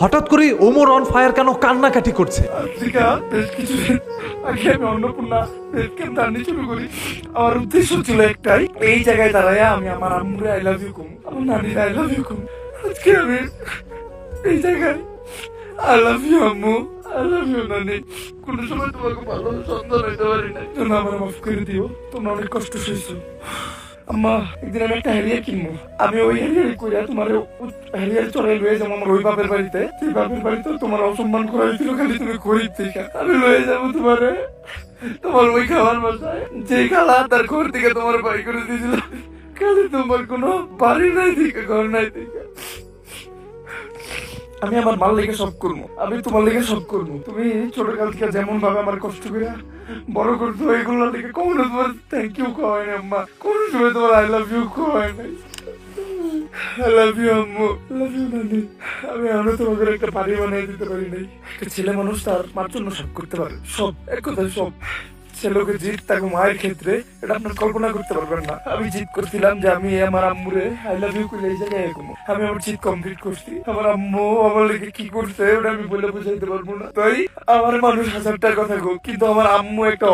হঠাৎ করে Omar on fire কেন কান্নাকাটি করছে? আগে শুরু করি। আমার ছিল এই জায়গায় দাঁড়ায় আমি আমার আই আমি এই জায়গায় সময় তোমাকে ভালো হইতে পারি না আমার মাফ করে দিও। তোমরা অনেক কষ্ট সইছো। আম্মা একদিন আমি একটা হ্যারিয়ার কিনবো আমি ওই হ্যারিয়ার কইরা তোমার হ্যারিয়ার চড়াই লয়ে যাব আমার ওই বাপের বাড়িতে সেই বাপের বাড়িতে তোমার অসম্মান করা হয়েছিল খালি তুমি গরিব থেকে আমি লয়ে যাব তোমার তোমার ওই খাবার বাসায় যে খালা তার ঘর থেকে তোমার বাড়ি করে দিয়েছিল খালি তোমার কোনো বাড়ি নাই থেকে ঘর নাই থেকে আমি আমার মাল লেগে সব করব। আমি তোমার লেগে সব করব। তুমি ছোট কাল থেকে যেমন ভাবে আমার কষ্ট করে বড় করছ এগুলো লেগে কখনো তোমার থ্যাংক ইউ খাওয়াই না আম্মা। কোনো সময় তোমার আই লাভ ইউ খাওয়াই নাই। আই লাভ ইউ আম্মু। লাভ ইউ নানি। আমি আরও তোমাকে একটা বাড়ি বানিয়ে দিতে পারি নাই। একটা ছেলে মানুষ তার মার জন্য সব করতে পারে। সব এক কথায় সব। ছেলেকে জিত তাকে মায়ের ক্ষেত্রে, এটা আপনার কল্পনা করতে পারবেন না। আমি জিত করছিলাম যে আমি আমার আম্মুরে আই লাভ ইউ করে এই জায়গায় এরকম। আমি আমার কমপ্লিট করছি। আমার আম্মু আমার কি করছে, ওটা আমি বলে বুঝাইতে পারব না। তাই আমার মানুষ হাজারটার কথা গো, কিন্তু আমার আম্মু একটা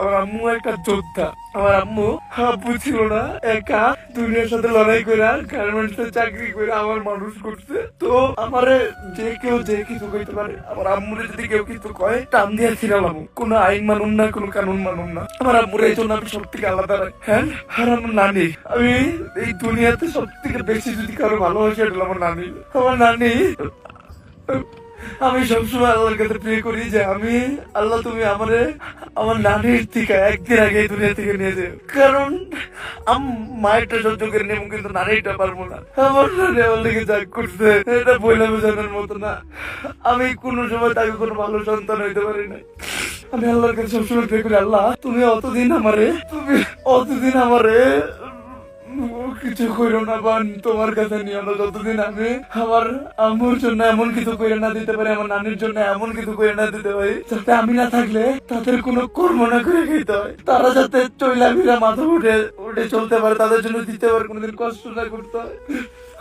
আমার আম্মু একটা যোদ্ধা। আমার আম্মু আব্বু ছিল না, একা দুনিয়ার সাথে লড়াই করে গার্মেন্টস এ চাকরি করে আমার মানুষ করছে। তো আমারে যে কেউ যে কিছু কইতে পারে, আমার আম্মুরে যদি কেউ কিছু কয়, টান দিয়ে ছিলাম কোনো আইন মানুন না, কোনো কানুন মানুন না আমার আম্মুরে এই জন্য আমি সব থেকে আলাদা হ্যাঁ? আর আমার নানি। আমি এই দুনিয়াতে সব থেকে বেশি যদি কারও এটা আমার নানি। আমার নানি, আমি সবসময় আল্লাহর কাছে প্রে করি যে আমি, আল্লাহ তুমি আমারে, আমার নানির থেকে একদিন আগে এই দুনিয়া থেকে নিয়ে যাও। কারণ, আম, মায়েরটা সহ্য করে নেব কিন্তু নানিটা পারব না। আমার নানি আমার লেগে যা করছে, এটা বইলে বোঝানোর মতো না। আমি কোনো সময় তাকে কোনো ভালো সন্তান হইতে পারি না আমি আল্লাহর কাছে সবসময় প্রে করি আল্লাহ তুমি অতদিন আমারে তুমি অতদিন আমারে কিছু করো না বান, তোমার কাছে নিও না যতদিন আমি, আমার আম্মুর জন্য এমন কিছু করে না দিতে পারি, আমার নানির জন্য এমন কিছু করে না দিতে পারি, যাতে আমি না থাকলে তাদের কোনো কর্ম না করে খেতে হয়। তারা যাতে চইলা ফিরা মাথা উঠে উঠে চলতে পারে, তাদের জন্য দিতে পারে, কোনোদিন কষ্ট না করতে হয়।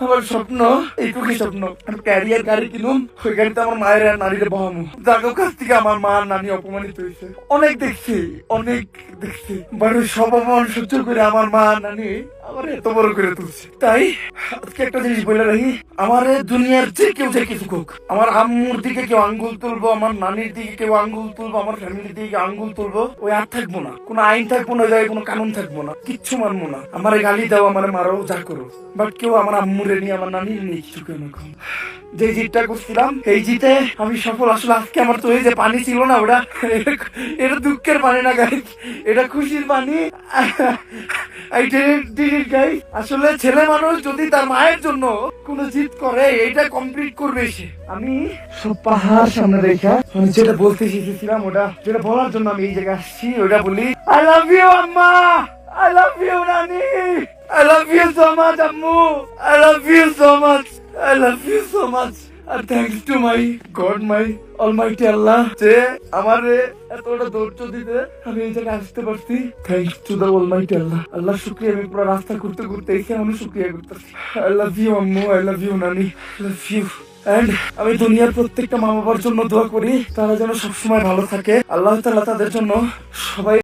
আমার স্বপ্ন, এইটুকুই স্বপ্ন। ক্যারিয়ার গাড়ি কিনুম, ওই গাড়িতে আমার মায়ের আর নারীরে বহামু। যার কাছ থেকে আমার মা নানি অপমানিত হয়েছে। অনেক দেখছি অনেক দেখছি। ওই সব অপমান সহ্য করে আমার মা নানি আমার কেউ আম্মুর কেউ কেউ কিচ্ছু মানবো না। আমার গালি দাও, আমার মারো, যা করো। বাট কেউ আমার আম্মুরে নিয়ে, আমার নানির নিয়ে কিছু কম যে জিতটা করছিলাম, এই জিতে আমি সফল। আসলে আজকে আমার তো এই যে পানি ছিল না ওটা, এটা দুঃখের পানি না গাই এটা খুশির পানি। Didn't did গাই, আসলে ছেলে মানুষ যদি তার মায়ের জন্য কোনো জিত করে এটা কমপ্লিট করবে সে। আমি সব পাহাড় সামনে রেখা যেটা বলতে শিখেছিলাম ওটা, যেটা বলার জন্য আমি এই জায়গায় আসছি, ওটা বলি আই লাভ ইউ আম্মা! আই লাভ ইউ নানি I love you so much আম্মু! I love you so much I love you so much R thanks to my God my almighty Allah যে আমার এতটা ধৈর্য দিতে আমি এই জায়গায় আসতে পারছি। Thanks to the almighty Allah Allah, শুক্রিয়া, আমি পুরো রাস্তা ঘুরতে ঘুরতে এসে আমি শুক্রিয়া করতেছি। আই লাভ ইউ আম্মু আই লাভ ইউ নানি লাভ ইউ এন্ড আমি দুনিয়ার প্রত্যেকটা মা বাবার জন্য দোয়া করি, তারা যেন সবসময় ভালো থাকে। আল্লাহ তাআলা তাদের জন্য সবাই